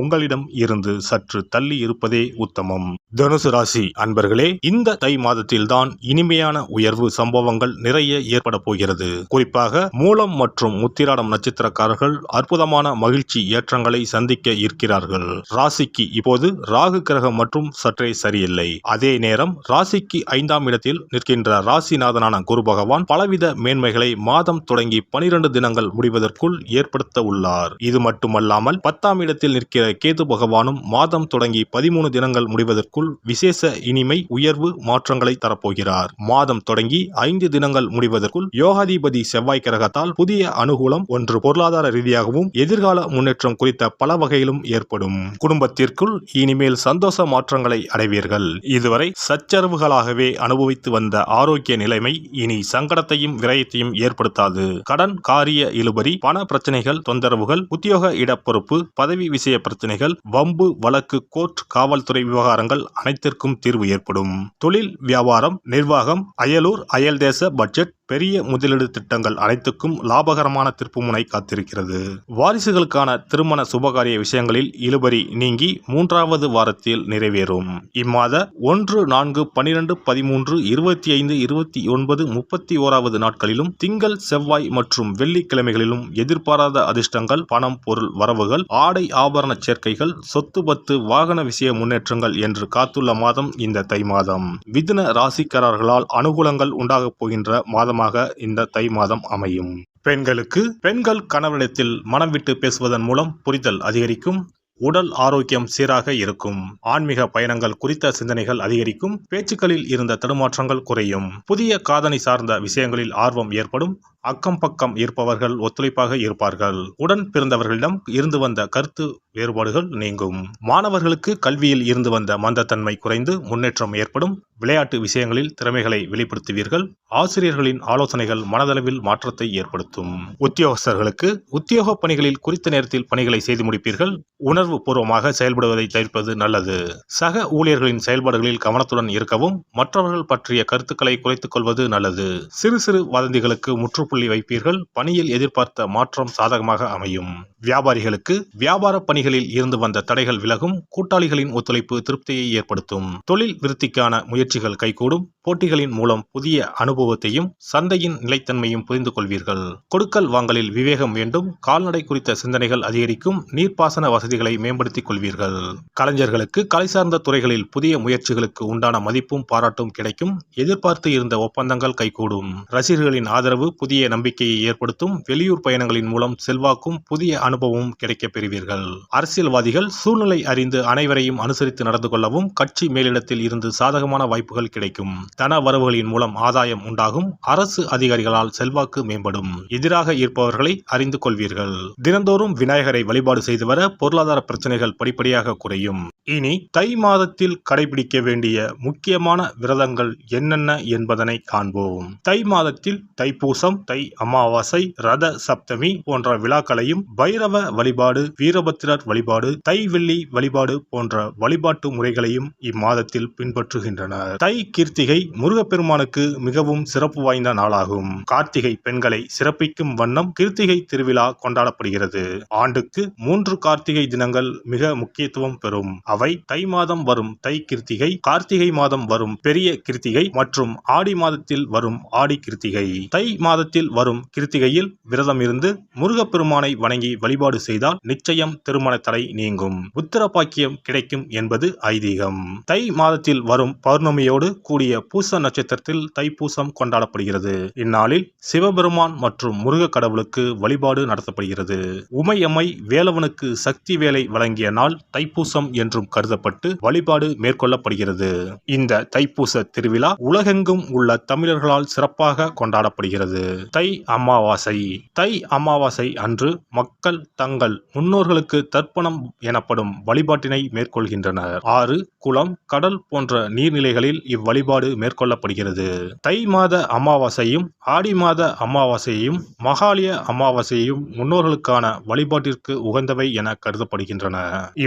உங்களிடம் இருந்து சற்று தள்ளி இருப்பதே உத்தமம். தனுசு ராசி அன்பர்களே இந்த தை மாதத்தில்தான் இனிமையான உயர்வு சம்பவங்கள் நிறைய ஏற்பட போகிறது. குறிப்பாக மூலம் மற்றும் முத்திராடம் நட்சத்திரக்காரர்கள் அற்புதமான மகிழ்ச்சி ஏற்றங்களை சந்திக்க இருக்கிறார்கள். ராசிக்கு இப்போது ராகு கிரகம் மற்றும் சற்றே சரியில்லை. அதே நேரம் ராசிக்கு ஐந்தாம் இடத்தில் நிற்கின்ற ராசிநாதனான குரு பகவான் பலவித மேன்மைகளை மாதம் தொடங்கி பனிரெண்டு தினங்கள் முடிவதற்குள் ஏற்படுத்த உள்ளார். இது மட்டுமல்லாமல் பத்தாம் இடத்தில் நிற்கிற கேது பகவானும் மாதம் தொடங்கி பதிமூணு தினங்கள் முடிவதற்குள் விசேஷ இனிமை உயர்வு மாற்றங்களை தரப்போகிறார். மாதம் தொடங்கி ஐந்து தினங்கள் முடிவதற்குள் யோகாதிபதி செவ்வாய் கிரகத்தால் புதிய அனுகூலம் ஒன்று பொருளாதார ரீதியாகவும் எதிர்கால முன்னேற்றம் குறித்த பல வகையிலும் ஏற்படும். குடும்பத்திற்குள் இனிமேல் சந்தோஷ மாற்றங்களை அடைவீர்கள். இதுவரை சச்சரவுகளாகவே அனுபவித்து வந்த ஆரோக்கிய நிலைமை இனி சங்கடத்தையும் விரயத்தையும் ஏற்படுத்தாது. கடன் காரிய இழுபறி பண பிரச்சனைகள் தொந்தரவுகள் உத்தியோக இடப்பொறுப்பு பதவி விஷய பிரச்சனைகள் வம்பு வழக்கு கோர்ட் காவல்துறை விவகாரங்கள் அனைத்திற்கும் தீர்வு ஏற்படும். தொழில் வியாபாரம் நிர்வாகம் அயலூர் அயல்தேச பட்ஜெட் பெரிய முதலீடு திட்டங்கள் அனைத்துக்கும் லாபகரமான திருப்புமுனை காத்திருக்கிறது. வாரிசுகளுக்கான திருமண சுபகாரிய விஷயங்களில் இழுபறி நீங்கி மூன்றாவது வாரத்தில் நிறைவேறும். இம்மாத ஒன்று நான்கு பனிரெண்டு பதிமூன்று இருபத்தி ஐந்து இருபத்தி ஒன்பது முப்பத்தி ஓராவது நாட்களிலும் திங்கள் செவ்வாய் மற்றும் வெள்ளிக்கிழமைகளிலும் எதிர்பாராத அதிர்ஷ்டங்கள் பணம் பொருள் வரவுகள் ஆடை ஆபரண சேர்க்கைகள் சொத்து பத்து வாகன விஷய முன்னேற்றங்கள் என்று காத்துள்ள மாதம் இந்த தை மாதம். விதின ராசிக்காரர்களால் அனுகூலங்கள் உண்டாகப் போகின்ற மாதம் மாதமாக இந்த தை மாதம் அமையும். பெண்களுக்கு பெண்கள் கணவனிடத்தில் மனம் விட்டு பேசுவதன் மூலம் புரிதல் அதிகரிக்கும் உடல் ஆரோக்கியம் சீராக இருக்கும். ஆன்மீக பயணங்கள் குறித்த சிந்தனைகள் அதிகரிக்கும் பேச்சுக்களில் இருந்த தடுமாற்றங்கள் குறையும். புதிய காதனை சார்ந்த விஷயங்களில் ஆர்வம் ஏற்படும் அக்கம் பக்கம் இருப்பவர்கள் ஒத்துழைப்பாக இருப்பார்கள். உடன் பிறந்தவர்களிடம் இருந்து வந்த கருத்து வேறுபாடுகள் நீங்கும். மாணவர்களுக்கு கல்வியில் இருந்து வந்த மந்தத்தன்மை குறைந்து முன்னேற்றம் ஏற்படும். விளையாட்டு விஷயங்களில் திறமைகளை வெளிப்படுத்துவீர்கள். ஆசிரியர்களின் ஆலோசனைகள் மனதளவில் மாற்றத்தை ஏற்படுத்தும். உத்தியோகஸ்தர்களுக்கு உத்தியோக பணிகளில் குறித்த நேரத்தில் பணிகளை செய்து முடிப்பீர்கள். உணர்வு பூர்வமாக செயல்படுவதை தவிர்ப்பது நல்லது. சக ஊழியர்களின் செயல்பாடுகளில் கவனத்துடன் இருக்கவும் மற்றவர்கள் பற்றிய கருத்துக்களை குறைத்துக் கொள்வது நல்லது. சிறு சிறு வதந்திகளுக்கு முற்றுப்புள்ளி வைப்பீர்கள். பணியில் எதிர்பார்த்த மாற்றம் சாதகமாக அமையும். வியாபாரிகளுக்கு வியாபார பணிகளில் இருந்து வந்த தடைகள் விலகும் கூட்டாளிகளின் ஒத்துழைப்பு திருப்தியை ஏற்படுத்தும். தொழில் விருத்திக்கான முயற்சிகள் கைகூடும் போட்டிகளின் மூலம் புதிய அனுபவத்தையும் சந்தையின் நிலைத்தன்மையும் புரிந்து கொள்வீர்கள். கொடுக்கல் வாங்கலில் விவேகம் வேண்டும் கால்நடை குறித்த சிந்தனைகள் அதிகரிக்கும் நீர்ப்பாசன வசதிகளை மேம்படுத்திக் கொள்வீர்கள். கலைஞர்களுக்கு கலை சார்ந்த துறைகளில் புதிய முயற்சிகளுக்கு உண்டான மதிப்பும் பாராட்டும் கிடைக்கும் எதிர்பார்த்து இருந்த ஒப்பந்தங்கள் கைகூடும். ரசிகர்களின் ஆதரவு புதிய நம்பிக்கையை ஏற்படுத்தும் வெளியூர் பயணங்களின் மூலம் செல்வாக்கும் புதிய அனுபவமும் கிடைக்கப் பெறுவீர்கள். அரசியல்வாதிகள் சூழ்நிலை அறிந்து அனைவரையும் அனுசரித்து நடந்து கொள்ளவும் கட்சி மேலிடத்தில் இருந்து சாதகமான வாய்ப்புகள் கிடைக்கும். தன வரவுகளின் மூலம் ஆதாயம் உண்டாகும். அரசு அதிகாரிகளால் செல்வாக்கு மேம்படும். எதிராக இருப்பவர்களை அறிந்து கொள்வீர்கள். தினந்தோறும் விநாயகரை வழிபாடு செய்து வர பொருளாதார பிரச்சனைகள் படிப்படியாக குறையும். இனி தை மாதத்தில் கடைபிடிக்க வேண்டிய முக்கியமான விரதங்கள் என்னென்ன என்பதனை காண்போம். தை மாதத்தில் தைப்பூசம் தை அமாவாசை ரத சப்தமி போன்ற விழாக்களையும் பைரவ வழிபாடு வீரபத்திரர் வழிபாடு தை வெள்ளி வழிபாடு போன்ற வழிபாட்டு முறைகளையும் இம்மாதத்தில் பின்பற்றுகின்றனர். தை கீர்த்திகை முருகப்பெருமானுக்கு மிகவும் சிறப்பு வாய்ந்த நாளாகும். கார்த்திகை பெண்களை சிறப்பிக்கும் வண்ணம் கிருத்திகை திருவிழா கொண்டாடப்படுகிறது. ஆண்டுக்கு மூன்று கார்த்திகை தினங்கள் மிக முக்கியத்துவம் பெறும். அவை தை மாதம் வரும் தை கிருத்திகை கார்த்திகை மாதம் வரும் பெரிய கிருத்திகை மற்றும் ஆடி மாதத்தில் வரும் ஆடி கிருத்திகை. தை மாதத்தில் வரும் கிருத்திகையில் விரதம் இருந்து முருகப்பெருமானை வணங்கி வழிபாடு செய்தால் நிச்சயம் திருமண தடை நீங்கும். உத்தரபாக்கியம் கிடைக்கும் என்பது ஐதீகம். தை மாதத்தில் வரும் பௌர்ணமியோடு கூடிய பூச நட்சத்திரத்தில் தைப்பூசம் கொண்டாடப்படுகிறது. இந்நாளில் சிவபெருமான் மற்றும் முருக கடவுளுக்கு வழிபாடு நடத்தப்படுகிறது. உமையம்மை வேலவனுக்கு சக்தி வேலை வழங்கிய நாள் தைப்பூசம் என்றும் கருதப்பட்டு வழிபாடு மேற்கொள்ளப்படுகிறது. இந்த தைப்பூச திருவிழா உலகெங்கும் உள்ள தமிழர்களால் சிறப்பாக கொண்டாடப்படுகிறது. தை அமாவாசை. தை அமாவாசை அன்று மக்கள் தங்கள் முன்னோர்களுக்கு தர்ப்பணம் எனப்படும் வழிபாட்டினை மேற்கொள்கின்றனர். ஆறு குளம் கடல் போன்ற நீர்நிலைகளில் இவ்வழிபாடு மேற்கொள்ளப்படுகிறது. தை மாத அமாவாசையும் ஆடி மாத அமாவாசையும் மகாலய அமாவாசையும் முன்னோர்களுக்கான வழிபாட்டிற்கு உகந்தவை என கருதப்படுகின்றன.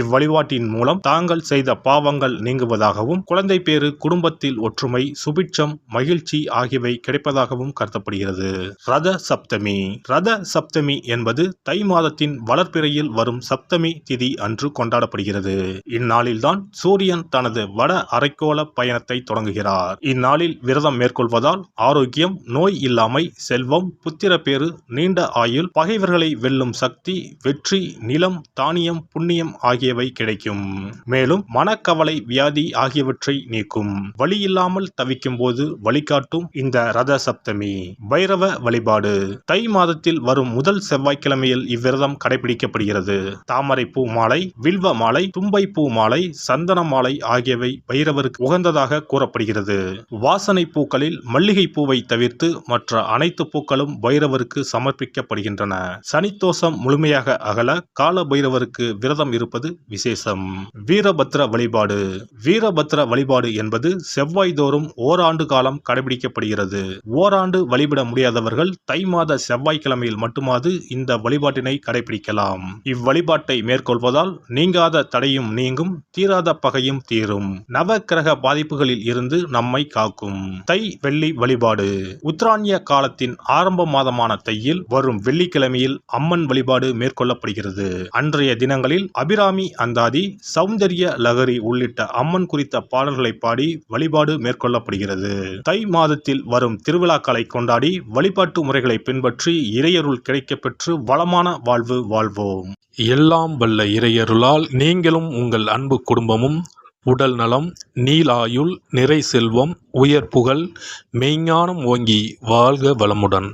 இவ்வழிபாட்டின் மூலம் தாங்கள் செய்த பாவங்கள் நீங்குவதாகவும் குழந்தை பேறு குடும்பத்தில் ஒற்றுமை சுபிட்சம் மகிழ்ச்சி ஆகியவை கிடைப்பதாகவும் கருதப்படுகிறது. ரத சப்தமி. ரத சப்தமி என்பது தை மாதத்தின் வளர்ப்பிறையில் வரும் சப்தமி திதி அன்று கொண்டாடப்படுகிறது. இந்நாளில்தான் சூரியன் தனது வட அரைக்கோள பயணத்தை தொடங்குகிறார். இந்நாளில் விரதம் மேற்கொள்வதால் ஆரோக்கியம் நோய் இல்லாமை செல்வம் புத்திரப்பேறு நீண்ட ஆயுள் பகைவர்களை வெல்லும் சக்தி வெற்றி நிலம் தானியம் புண்ணியம் ஆகியவை கிடைக்கும். மேலும் மனக்கவலை வியாதி ஆகியவற்றை நீக்கும். வழியில்லாமல் தவிக்கும் போது வழிகாட்டும் இந்த ரத சப்தமி. பைரவ வழிபாடு. தை மாதத்தில் வரும் முதல் செவ்வாய்க்கிழமையில் இவ்விரதம் கடைபிடிக்கப்படுகிறது. தாம தாமரை பூ மாலை வில்வ மாலை தும்பை பூ மாலை சந்தன மாலை ஆகியவை பைரவருக்கு உகந்ததாக கூறப்படுகிறது. வாசனை பூக்களில் மல்லிகை பூவை தவிர்த்து மற்ற அனைத்து பூக்களும் பைரவருக்கு சமர்ப்பிக்கப்படுகின்றன. சனித்தோஷம் முழுமையாக அகல கால பைரவருக்கு விரதம் இருப்பது விசேஷம். வீரபத்ர வழிபாடு. வீரபத்ர வழிபாடு என்பது செவ்வாய் தோறும் ஓராண்டு காலம் கடைபிடிக்கப்படுகிறது. ஓராண்டு வழிபட முடியாதவர்கள் தை மாத செவ்வாய்க்கிழமையில் மட்டுமாது இந்த வழிபாட்டினை கடைபிடிக்கலாம். இவ்வழிபாட்டை மேற்கொள்வதால் நீங்காத தடையும் நீங்கும் தீராத பகையும் தீரும். நவக்கிரக பாதிப்புகளில் இருந்து நம்மை காக்கும். தை வெள்ளி வழிபாடு. உத்தராணிய காலத்தின் ஆரம்ப மாதமான தையில் வரும் வெள்ளிக்கிழமையில் அம்மன் வழிபாடு மேற்கொள்ளப்படுகிறது. அன்றைய தினங்களில் அபிராமி அந்தாதி சௌந்தரிய லகரி உள்ளிட்ட அம்மன் குறித்த பாடல்களை பாடி வழிபாடு மேற்கொள்ளப்படுகிறது. தை மாதத்தில் வரும் திருவிழாக்களை கொண்டாடி வழிபாட்டு முறைகளை பின்பற்றி இறையருள் கிடைக்கப்பெற்று வளமான வாழ்வு வாழ்வோம். எல்லாம் எல்லாம் வல்ல இறையருளால் நீங்களும் உங்கள் அன்பு குடும்பமும் உடல் நலம் நீலாயுள் நிறை செல்வம் உயர் புகழ் மெய்ஞானம் ஓங்கி வாழ்க வளமுடன்.